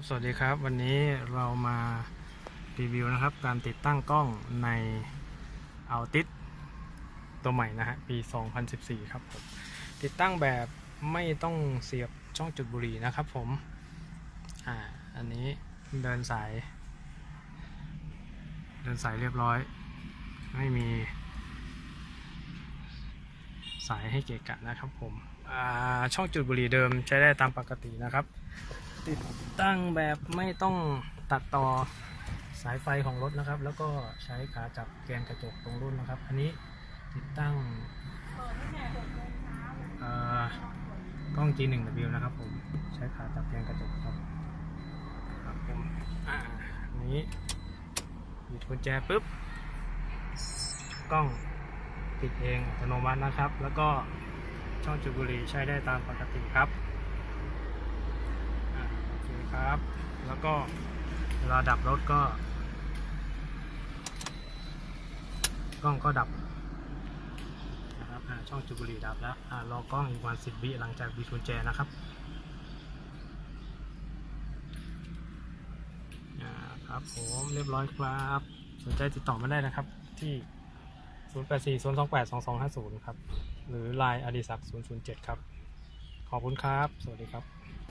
ครับสวัสดีครับ วันนี้เรามารีวิวนะครับ การติดตั้งกล้องใน a l t i s ตัวใหม่นะฮะปี 2014 ครับผมติดตั้งแบบไม่ต้องเสียบช่องจุดบุหรี่นะครับผมอ่าอันนี้เดินสาย เดินสายเรียบร้อย ไม่มี สายให้เกะกะนะครับผมอ่าช่องจุดบุหรี่เดิมใช้ได้ตามปกตินะครับ ติดตั้งแบบไม่ต้องตัดต่อสายไฟของรถนะครับ แล้วก็ใช้ขาจับแกนกระจกตรงรุ่นนะครับ อันนี้ติดตั้งเอ่อกล้อง G1W นะครับผมใช้ขาจับแกนกระจกครับครับผมอ่าอันนี้หยิบกุญแจปุ๊บกล้องติดเองอัตโนมัตินะครับ แล้วก็ช่องจุบุรีใช้ได้ตามปกติครับ ครับ แล้วก็เวลาดับรถก็ กล้องก็ดับนะครับอ่าช่องจุบุรีดับแล้วอ่ารอกล้องอีกวันสิบวิหลังจากบีบกุญแจนะครับอ่าครับผมเรียบร้อยครับสนใจติดต่อมาได้นะครับที่ 084 028 2250 ครับ หรือ Line อดิศักดิ์007 ครับ ขอบคุณครับ สวัสดีครับ